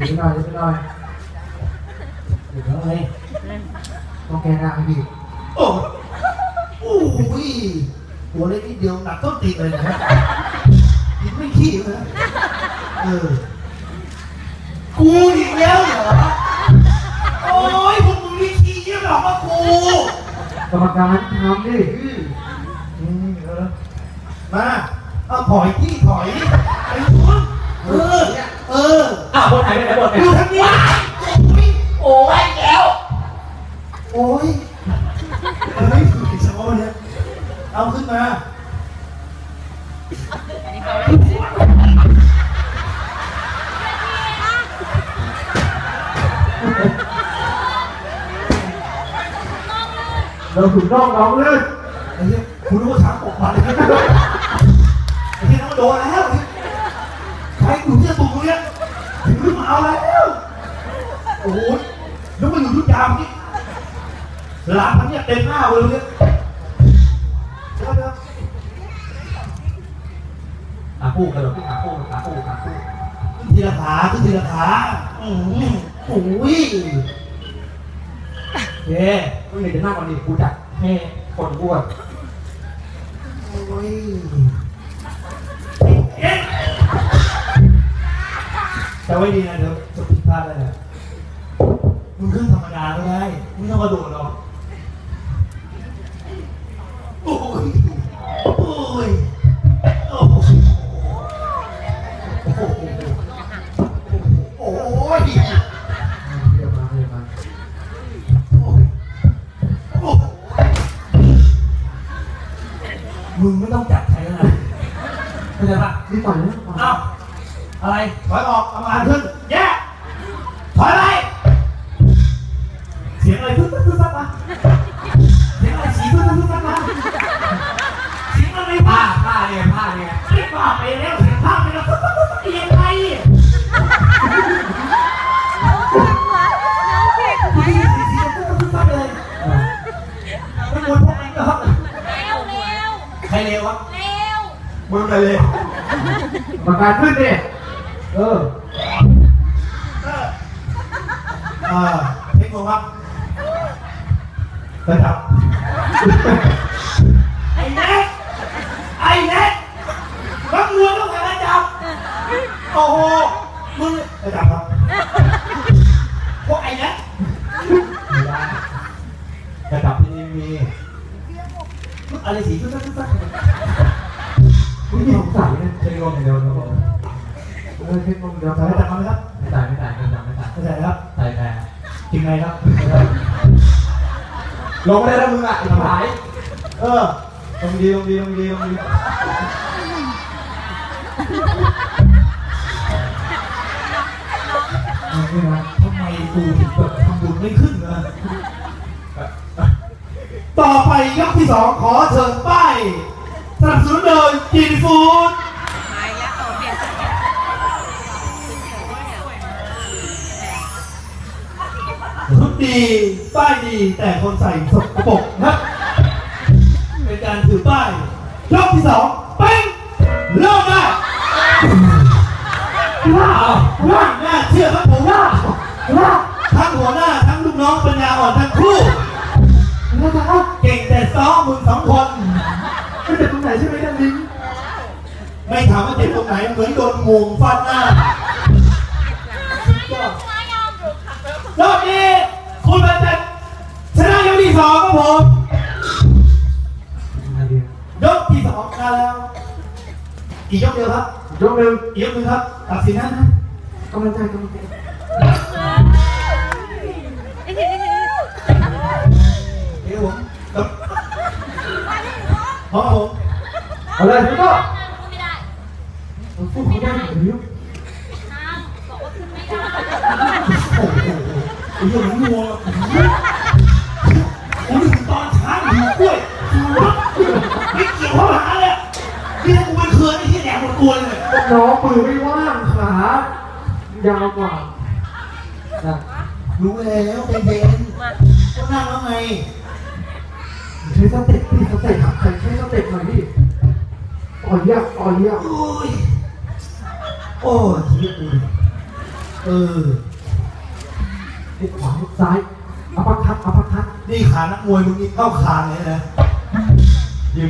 เดี๋ยวหน่อยเดี๋ยวหน่อยเดี๋ยวเลยต้องแก้หน้าให้พี่โอ้โอ้ยหัวเล็กนิดเดียวหนักต้นตีนเลยนะกินไม่ขี้เลยนะเออกูอีกแล้วเหรอโอ้ยพวกมึงไม่ขี้เยี่ยมหรอกว่ากูกรรมการทำดิอืมเออมาเอาถอยที่ถอยไอ้คุณ เอาขึ้นมา เราถูกน้องน้องเลยไอ้เหี้ยคุณรู้ว่าช้างตกมันเลยไอ้เหี้ยนั่นมันโดนแล้วใครอยู่ที่ตุ่มตรงเนี้ยถึงขึ้นมาเอาแล้วโอ้ยแล้วมันอยู่ทุกยามนี่หลานมันเนี่ยเต็มหน้าเลยเนี่ยเดี๋ยวเดี๋ยว ขา คู่กันหรอพี่ขาคู่ขาคู่ขาคู่ขึ้นทีละขาขึ้นทีละขาอืมโอ้ยเฮ้มึงเดี๋ยวจะนั่งก่อนดิกูจัดให้คนอ้วนโอ้ยเอ๊ะแต่ไว้ดีนะเดี๋ยวจะผิดพลาดได้นะมึงขึ้นธรรมดาก็ได้ไม่ต้องกระโดดหรอก เข้าใจปะนี่ต่อยนะเอ้าอะไร ถอยออกทำงานขึ้น แย่ถอยไป เสียงอะไรฟึ๊บฟึ๊บฟึ๊บฟับมาเสียงอะไรสีฟึ๊บฟึ๊บฟึ๊บฟับมาเสียงอะไรผ้าบ้าผ้าเนี่ยผ้าเนี่ยไม่บ้าไปแล้วเสียงภาพไปแล้วฟึ๊บฟึ๊บฟึ๊บฟึ๊บยังไงสีสีฟึ๊บฟึ๊บฟึ๊บฟับเลยไม่ควรพวกนั้นเหรอใครเลววะ มึงเลยเลวกรรมการขึ้นดิเออเออเทคโนครับระดับไอ้แน็กไอ้แน็กนักมวยต้องการระดับโอ้โหมึงระดับครับพวกไอ้แน็กไม่ได้ระดับที่นี่มีอะไรสีทุกทุกทุก คุณยี่สงสัยนะเช็คลมอย่างเดียวนะผมเออเช็คลมเดียวใส่กันระดับมาไหมครับไม่จ่ายไม่จ่ายไม่จ่ายไม่จ่ายไม่ใส่ครับใส่แพรจริงไงครับลงได้แล้วมึงอะอีกหายเออลงดีลงดีลงดีลงดีทำไมกูถึงแบบทำบุญไม่ขึ้นนะต่อไปยกที่สองขอเชิญป้าย สนับสนุนโดยกินฟู้ดทุกดีป้ายดีแต่คนใส่สกปรกนะเป็นการถือป้ายยกที่สองเป้งเริ่มได้ว้าวว้าวน่าเชื่อครับผมว้าวว้าวทั้งหัวหน้าทั้งลูกน้องปัญญาอ่อนทั้งคู่นะครับเก่งแต่ซ้อมมึงสองคน นใช่ไหมเนี่ยลิงไม่ถามว่าเจ็บตรงไหนเหมือนโดนงูฟาดหน้ารอบนี้คุณบันเจิดชนะยกที่สองครับผมยังไงดียกที่สองมาแล้วอีกยกเดียวครับยกหนึ่งอีกยกหนึ่งครับตัดสินนะกำลังใจกำลังใจ โอ้โหมืองมันงัวผมถึงตอนช้างอยู่กล้วยไม่เกี่ยวข้าวหาเลยนี่ถ้ากูเป็นเคือนไอ้ที่แหนมหมดตัวเลยน้องมือไม่ว่างขายาวกว่านะรู้แล้วเป็นเบนก็นั่งแล้วไงใช้สเต็ปพี่สเต็ปใครใช้สเต็ปหน่อยพี่อ่อนยากอ่อนยากโอ้ยโอ้ยชีวิตกูเออ นี่ขวานี่ซ้ายอัปคัดอัปคัดนี่ขานักมวยมึงนี่เข้าขาเลยนะ